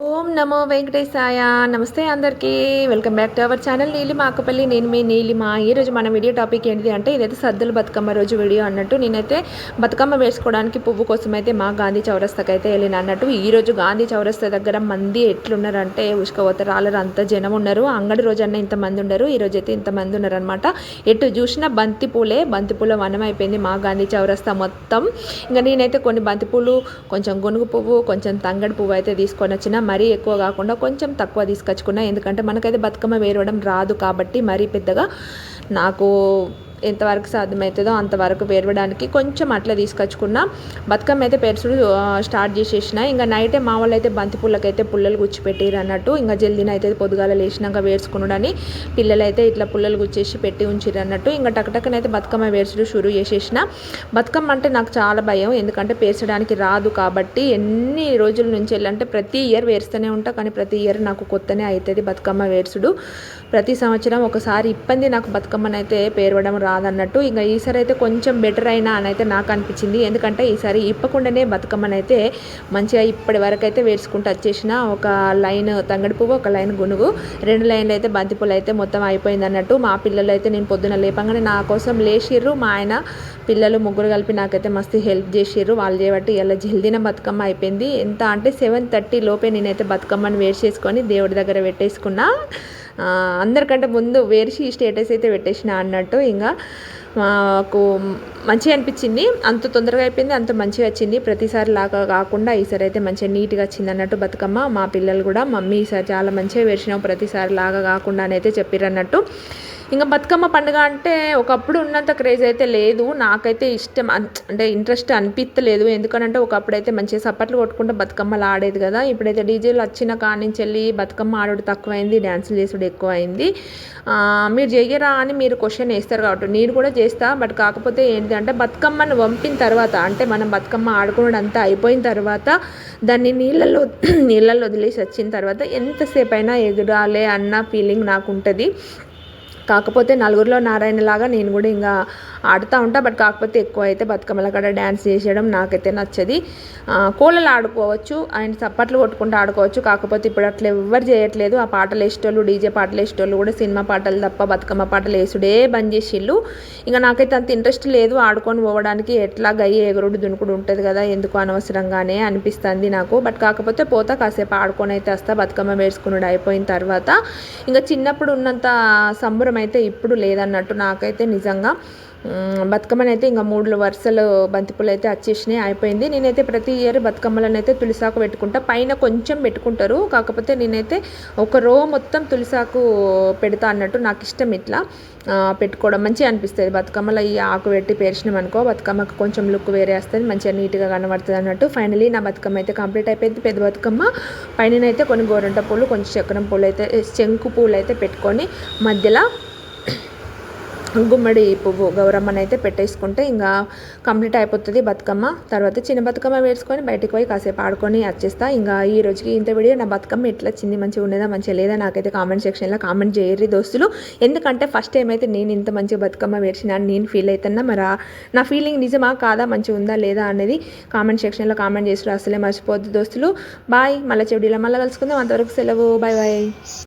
ఓం నమో వెంకటేశాయ. నమస్తే అందరికీ. Welcome back to our channel Neelima Akapalli నేను మీ నీలిమ. ఈరోజు మన వీడియో టాపిక్ ఏంటిది అంటే ఇదైతే సద్దుల బతుకమ్మ రోజు వీడియో అన్నట్టు. నేనైతే బతుకమ్మ వేసుకోవడానికి పువ్వు కోసం అయితే మా గాంధీ చౌరస్తాకి అయితే వెళ్ళిన అన్నట్టు. ఈరోజు గాంధీ చౌరస్తా దగ్గర మంది ఎట్లున్నారంటే ఉష్కవత రాలరు అంత జనం ఉన్నారు. అంగడి రోజు అన్న ఇంతమంది ఉండరు. ఈ అయితే ఇంతమంది ఉన్నారనమాట ఎటు చూసినా బంతిపూలే బంతిపూల వనం అయిపోయింది మా గాంధీ చౌరస్తా మొత్తం. ఇంకా నేనైతే కొన్ని బంతిపూలు కొంచెం గొనుగు పువ్వు కొంచెం తంగడి పువ్వు అయితే తీసుకొని వచ్చిన. మరీ ఎక్కువ కాకుండా కొంచెం తక్కువ తీసుకొచ్చుకున్నా. ఎందుకంటే మనకైతే బతుకమ్మ వేరవడం రాదు కాబట్టి మరీ పెద్దగా నాకు ఎంతవరకు సాధ్యమవుతుందో అంతవరకు పేరవడానికి కొంచెం అట్లా తీసుకొచ్చుకున్నా. బతుకమ్మ అయితే పెరుసుడు స్టార్ట్ చేసేసిన. ఇంకా నైటే మా వాళ్ళు అయితే బంతి పుల్లకైతే పుల్లలు గుచ్చిపెట్టిరు అన్నట్టు. ఇంకా జల్దిన అయితే పొద్దుగాల లేచినాక వేసుకున్నాడని పిల్లలైతే ఇట్లా పుల్లలు గుచ్చేసి పెట్టి ఉంచిరు అన్నట్టు. ఇంకా టకటకనైతే బతుకమ్మ వేసుడు షురూ చేసేసిన. బతుకమ్మ అంటే నాకు చాలా భయం. ఎందుకంటే పేర్చడానికి రాదు కాబట్టి ఎన్ని రోజుల నుంచి వెళ్ళంటే ప్రతి ఇయర్ వేస్తూనే ఉంటా. కానీ ప్రతి ఇయర్ నాకు కొత్తనే అవుతుంది బతుకమ్మ వేర్చుడు ప్రతి సంవత్సరం ఒకసారి ఇబ్బంది నాకు బతుకమ్మనైతే పేరవడం కాదన్నట్టు ఇంకా ఈసారి అయితే కొంచెం బెటర్ అయినా అని అయితే నాకు అనిపించింది. ఎందుకంటే ఈసారి ఇప్పకుండానే బతుకమ్మనైతే మంచిగా ఇప్పటి వరకు అయితే వేసుకుంటూ వచ్చేసిన ఒక లైన్ తంగడి పువ్వు ఒక లైన్ గునుగు రెండు లైన్లు అయితే బంతిపూలు అయితే మొత్తం అయిపోయింది అన్నట్టు మా పిల్లలు అయితే నేను పొద్దున లేపంగానే నా కోసం లేచిర్రు. మా ఆయన పిల్లలు ముగ్గురు కలిపి నాకైతే మస్తు హెల్ప్ చేసిర్రు. వాళ్ళు చేయబట్టి ఇలా జల్దిన బతుకమ్మ అయిపోయింది. ఎంత అంటే సెవెన్ థర్టీ లోపే నేనైతే బతుకమ్మని వేడి చేసుకొని దేవుడి దగ్గర పెట్టేసుకున్నా. అందరికంటే ముందు వేరిసి స్టేటస్ అయితే పెట్టేసిన అన్నట్టు ఇంకా మాకు మంచిగా అనిపించింది. అంత తొందరగా అయిపోయింది అంత మంచిగా వచ్చింది. ప్రతిసారి లాగా కాకుండా ఈసారి అయితే మంచిగా నీట్గా వచ్చింది అన్నట్టు బతుకమ్మ. మా పిల్లలు కూడా మమ్మీ ఈసారి చాలా మంచిగా వేసినావు ప్రతిసారి లాగా కాకుండా అని అయితే చెప్పారు అన్నట్టు. ఇంకా బతుకమ్మ పండుగ అంటే ఒకప్పుడు ఉన్నంత క్రేజ్ అయితే లేదు. నాకైతే ఇష్టం అంటే ఇంట్రెస్ట్ అనిపించలేదు ఎందుకనంటే ఒకప్పుడు అయితే మంచిగా సప్పట్లు కొట్టుకుంటే బతుకమ్మలు ఆడేది కదా. ఇప్పుడైతే డీజేలు వచ్చిన కాడి నుంచి వెళ్ళి బతుకమ్మ ఆడుడు తక్కువైంది డ్యాన్సులు చేసుడు ఎక్కువైంది. మీరు చేయరా అని మీరు క్వశ్చన్ వేస్తారు కాబట్టి. నేను కూడా చేస్తా. బట్ కాకపోతే ఏంటంటే బతుకమ్మను పంపిన తర్వాత అంటే మనం బతుకమ్మ ఆడుకున్నది అంతా అయిపోయిన తర్వాత దాన్ని నీళ్ళల్లో నీళ్ళల్లో వదిలేసి వచ్చిన తర్వాత ఎంతసేపు అయినా ఎదురాలే అన్న ఫీలింగ్ నాకు ఉంటుంది. కాకపోతే నలుగురిలో నారాయణలాగా నేను కూడా ఇంకా ఆడుతూ ఉంటా బట్ కాకపోతే ఎక్కువ అయితే బతుకమ్మల కాడ డ్యాన్స్ చేసేయడం నాకైతే నచ్చది. కోళ్ళలు ఆడుకోవచ్చు అండ్ చప్పట్లు కొట్టుకుంటూ ఆడుకోవచ్చు. కాకపోతే ఇప్పుడు అట్లా ఎవ్వరు చేయట్లేదు. ఆ పాటలు వేసేటోళ్ళు డీజే పాటలు వేసేటోళ్ళు కూడా సినిమా పాటలు తప్ప బతుకమ్మ పాటలు వేసుడే బంద్ చేసిళ్ళు. ఇంకా నాకైతే అంత ఇంట్రెస్ట్ లేదు ఆడుకొని పోవడానికి. ఎట్లా గయ్యి ఎగురుడు దునుకుడు ఉంటుంది కదా ఎందుకు అనవసరంగానే అనిపిస్తుంది నాకు. బట్ కాకపోతే పోతా కాసేపు ఆడుకొని అయితే వస్తా బతుకమ్మ వేసుకున్నాడు అయిపోయిన తర్వాత. ఇంకా చిన్నప్పుడు ఉన్నంత సంబరం అయితే ఇప్పుడు లేదన్నట్టు నాకైతే నిజంగా బతుకమ్మని అయితే ఇంకా మూడు వరుసలు బంతిపూలు అయితే వచ్చేసినాయి అయిపోయింది. నేనైతే ప్రతి ఇయర్ బతుకమ్మలను అయితే తులిసాకు పెట్టుకుంటా. పైన కొంచెం పెట్టుకుంటారు కాకపోతే నేనైతే ఒక రో మొత్తం తులిసాకు పెడతా అన్నట్టు నాకు ఇష్టం ఇట్లా పెట్టుకోవడం. మంచిగా అనిపిస్తుంది. బతుకమ్మలో ఈ ఆకు పెట్టి పేర్చినాం అనుకో బతుకమ్మకు కొంచెం లుక్ వేరే వస్తుంది మంచిగా నీట్గా కనబడుతుంది అన్నట్టు. ఫైనలీ నా బతుకమ్మ అయితే కంప్లీట్ అయిపోయింది. పెద్ద బతుకమ్మ. పైన అయితే కొన్ని గోరంట పూలు కొంచెం చక్రం పూలు అయితే శంకు పూలు అయితే పెట్టుకొని మధ్యలో గుమ్మడి పువ్వు గౌరమ్మని అయితే పెట్టేసుకుంటే ఇంకా కంప్లీట్ అయిపోతుంది బతుకమ్మ. తర్వాత చిన్న బతుకమ్మ వేసుకొని బయటకు పోయి కాసేపు ఆడుకొని వచ్చేస్తా ఇంకా ఈ రోజుకి ఇంత వీడియో నా బతుకమ్మ ఎట్లా చింది మంచిగా ఉండేదా మంచిగా లేదా నాకైతే కామెంట్ సెక్షన్లో కామెంట్ చేయరు దోస్తులు. ఎందుకంటే ఫస్ట్ టైం అయితే నేను ఇంత మంచిగా బతుకమ్మ వేర్చిన నేను ఫీల్ అవుతున్నా మరి నా ఫీలింగ్ నిజమా కాదా మంచిగా ఉందా లేదా అనేది కామెంట్ సెక్షన్లో కామెంట్ చేసి అసలే మర్చిపోద్దు దోస్తులు. బాయ్. మళ్ళీ చెవిడిలో మళ్ళీ కలుసుకుందాం. అంతవరకు సెలవు. Bye bye.